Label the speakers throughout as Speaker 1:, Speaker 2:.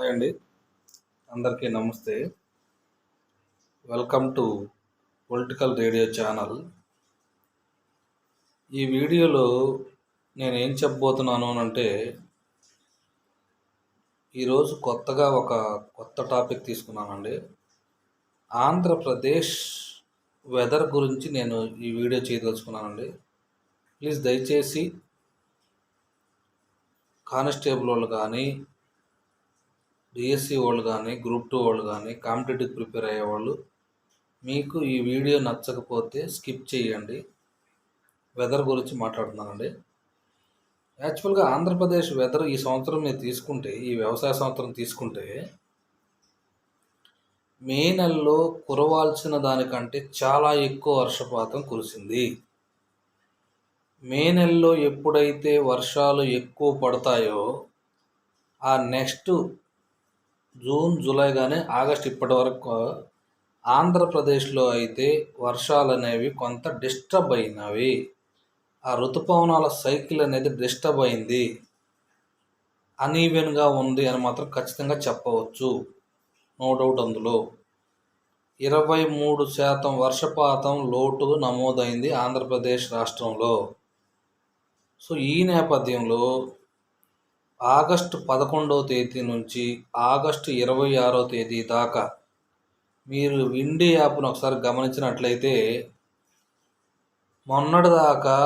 Speaker 1: Hi అండి. అందరికీ నమస్తే. Welcome to political radio channel ఈ వీడియోలో నేను ఏం చెప్పబోతున్నాను అని అంటే ఈరోజు కొత్తగా ఒక కొత్త టాపిక్ తీసుకున్నానండి. ఆంధ్రప్రదేశ్ వెదర్ గురించి నేను ఈ వీడియో చేయదలుచుకున్నానండి. ప్లీజ్ దయచేసి కానిస్టేబుల్ వాళ్ళు కానీ డిఎస్సి వాళ్ళు కానీ గ్రూప్ టూ వాళ్ళు కానీ కాంపిటేటివ్ ప్రిపేర్ అయ్యేవాళ్ళు మీకు ఈ వీడియో నచ్చకపోతే స్కిప్ చేయండి. వెదర్ గురించి మాట్లాడుతున్నానండి. యాక్చువల్గా ఆంధ్రప్రదేశ్ వెదర్ ఈ సంవత్సరం నేను తీసుకుంటే ఈ వ్యవసాయ సంవత్సరం తీసుకుంటే మే నెలలో కురవాల్సిన దానికంటే చాలా ఎక్కువ వర్షపాతం కురిసింది. మే నెలలో ఎప్పుడైతే వర్షాలు ఎక్కువ పడతాయో ఆ నెక్స్ట్ జూన్ జూలై కానీ ఆగస్ట్ ఇప్పటి వరకు ఆంధ్రప్రదేశ్లో అయితే వర్షాలు అనేవి కొంత డిస్టర్బ్ అయినవి. ఆ ఋతుపవనాల సైకిల్ అనేది డిస్టర్బ్ అయింది. అనీవెన్గా ఉంది అని మాత్రం ఖచ్చితంగా చెప్పవచ్చు. నో డౌట్ అందులో. ఇరవై మూడు శాతం వర్షపాతం లోటు నమోదైంది ఆంధ్రప్రదేశ్ రాష్ట్రంలో. సో ఈ నేపథ్యంలో ఆగస్టు పదకొండవ తేదీ నుంచి ఆగస్టు ఇరవై ఆరో తేదీ దాకా మీరు విండి యాప్ను ఒకసారి గమనించినట్లయితే మొన్నటిదాకా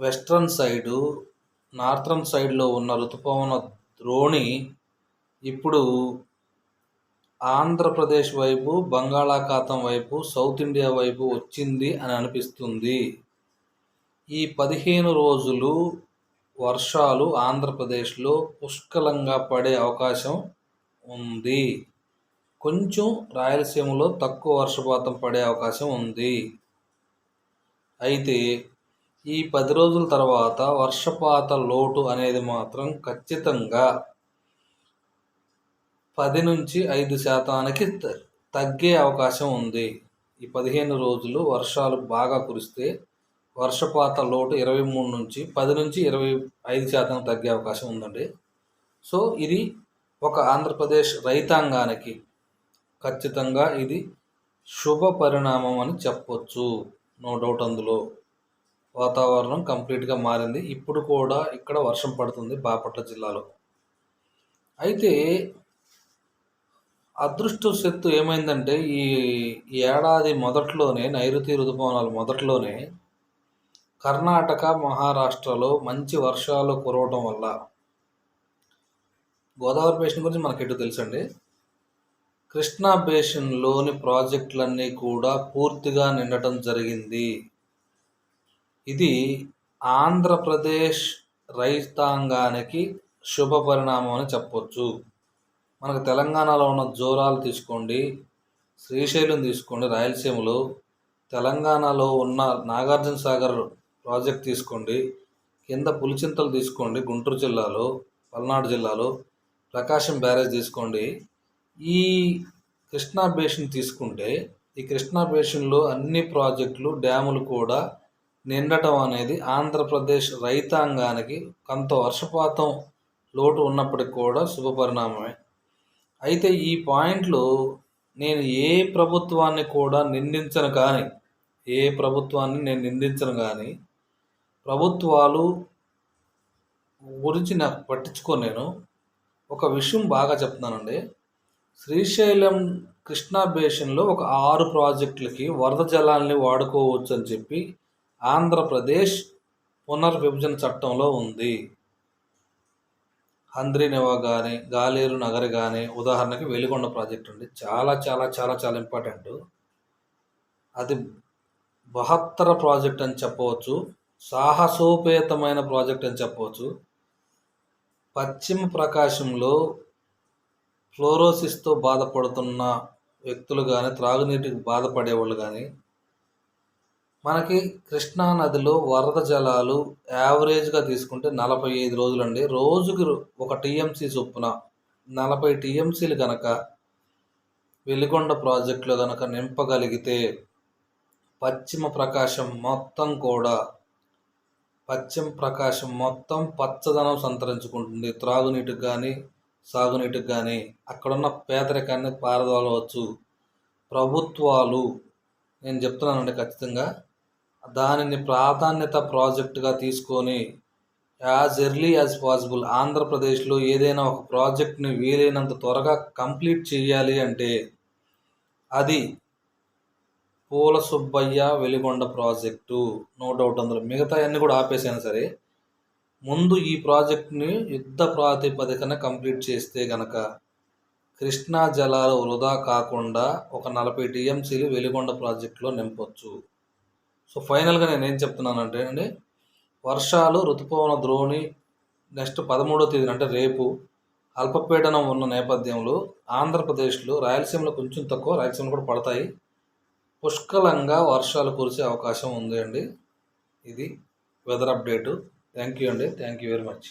Speaker 1: వెస్ట్రన్ సైడు నార్థన్ సైడ్లో ఉన్న ఋతుపవన ద్రోణి ఇప్పుడు ఆంధ్రప్రదేశ్ వైపు బంగాళాఖాతం వైపు సౌత్ ఇండియా వైపు వచ్చింది అని అనిపిస్తుంది. ఈ పదిహేను రోజులు వర్షాలు ఆంధ్రప్రదేశ్లో పుష్కలంగా పడే అవకాశం ఉంది. కొంచెం రాయలసీమలో తక్కువ వర్షపాతం పడే అవకాశం ఉంది. అయితే ఈ పది రోజుల తర్వాత వర్షపాత లోటు అనేది మాత్రం ఖచ్చితంగా పది నుంచి ఐదు శాతానికి తగ్గే అవకాశం ఉంది. ఈ పదిహేను రోజులు వర్షాలు బాగా కురిస్తే వర్షపాత లోటు ఇరవై మూడు నుంచి పది నుంచి ఇరవై ఐదు శాతం తగ్గే అవకాశం ఉందండి. సో ఇది ఒక ఆంధ్రప్రదేశ్ రైతాంగానికి ఖచ్చితంగా ఇది శుభ పరిణామం అని చెప్పొచ్చు. నో డౌట్ అందులో. వాతావరణం కంప్లీట్గా మారింది. ఇప్పుడు కూడా ఇక్కడ వర్షం పడుతుంది బాపట్ల జిల్లాలో. అయితే అదృష్టశక్తు ఏమైందంటే ఈ ఏడాది మొదట్లోనే నైరుతి ఋతుపవనాలు మొదట్లోనే కర్ణాటక మహారాష్ట్రలో మంచి వర్షాలు కురవటం వల్ల గోదావరి బేసిన్ గురించి మనకి ఎటు తెలుసండి? కృష్ణా బేసిన్లోని ప్రాజెక్టులన్నీ కూడా పూర్తిగా నిండటం జరిగింది. ఇది ఆంధ్రప్రదేశ్ రైతాంగానికి శుభ పరిణామం అని చెప్పొచ్చు. మనకు తెలంగాణలో ఉన్న జోరాలు తీసుకోండి శ్రీశైలం తీసుకోండి రాయలసీమలో తెలంగాణలో ఉన్న నాగార్జున సాగర్ ప్రాజెక్ట్ తీసుకోండి. కింద పులిచింతలు తీసుకోండి గుంటూరు జిల్లాలో పల్నాడు జిల్లాలో. ప్రకాశం బ్యారేజ్ తీసుకోండి. ఈ కృష్ణా బేషన్ తీసుకుంటే ఈ కృష్ణా బేషన్లో అన్ని ప్రాజెక్టులు డ్యాములు కూడా నిండటం అనేది ఆంధ్రప్రదేశ్ రైతాంగానికి కొంత వర్షపాతం లోటు ఉన్నప్పటికి కూడా శుభపరిణామమే అయితే ఈ పాయింట్లో నేను ఏ ప్రభుత్వాన్ని కూడా నిందించను కానీ ఏ ప్రభుత్వాన్ని నేను నిందించను కానీ ప్రభుత్వాలు గురించి నాకు పట్టించుకోను నేను. ఒక విషయం బాగా చెప్తున్నానండి. శ్రీశైలం కృష్ణా బేషన్లో ఒక ఆరు ప్రాజెక్టులకి వరద జలాల్ని వాడుకోవచ్చు అని చెప్పి ఆంధ్రప్రదేశ్ పునర్విభజన చట్టంలో ఉంది. హంద్రీనివా కానీ గాలేరు నగర్ కానీ ఉదాహరణకి వెలిగొండ ప్రాజెక్ట్ ఉంది చాలా చాలా చాలా చాలా ఇంపార్టెంట్. అది బహత్తర ప్రాజెక్ట్ అని చెప్పవచ్చు. సాహసోపేతమైన ప్రాజెక్ట్ అని చెప్పవచ్చు. పశ్చిమ ప్రకాశంలో ఫ్లోరోసిస్తో బాధపడుతున్న వ్యక్తులు కానీ త్రాగునీటికి బాధపడేవాళ్ళు కానీ మనకి కృష్ణా నదిలో వరద జలాలు యావరేజ్గా తీసుకుంటే నలభై ఐదు రోజులండి. రోజుకి ఒక టీఎంసీ చొప్పున నలభై టీఎంసీలు కనుక వెలిగొండ ప్రాజెక్టులో కనుక నింపగలిగితే పశ్చిమ ప్రకాశం మొత్తం కూడా పశ్చిమ ప్రకాశం మొత్తం పచ్చదనం సంతరించుకుంటుంది. త్రాగునీటికి కానీ సాగునీటికి కానీ అక్కడున్న పేదరికాన్ని పారదోలవచ్చు. ప్రభుత్వాలు నేను చెప్తున్నానండి ఖచ్చితంగా దానిని ప్రాధాన్యత ప్రాజెక్టుగా తీసుకొని యాజ్ ఎర్లీ యాజ్ పాసిబుల్ ఆంధ్రప్రదేశ్లో ఏదైనా ఒక ప్రాజెక్ట్ని వీలైనంత త్వరగా కంప్లీట్ చేయాలి అంటే అది Poola Subbaiah Veligonda project. No doubt అందులో. మిగతా అన్నీ కూడా ఆపేసాను సరే ముందు ఈ ప్రాజెక్ట్ని యుద్ధ ప్రాతిపదికన కంప్లీట్ చేస్తే గనక కృష్ణా జలాలు వృధా కాకుండా ఒక నలభై టీఎంసీలు వెలిగొండ ప్రాజెక్టులో నింపొచ్చు. సో ఫైనల్గా నేను ఏం చెప్తున్నానంటే అండి వర్షాలు ఋతుపవన ద్రోణి నెక్స్ట్ పదమూడో తేదీన అంటే రేపు అల్పపీడనం ఉన్న నేపథ్యంలో ఆంధ్రప్రదేశ్లో రాయలసీమలో కొంచెం తక్కువ రాయలసీమలో కూడా పడతాయి. పుష్కలంగా వర్షాలు కురిసే అవకాశం ఉంది అండి. ఇది వెదర్ అప్డేటు థ్యాంక్ యూ అండి. Thank you very much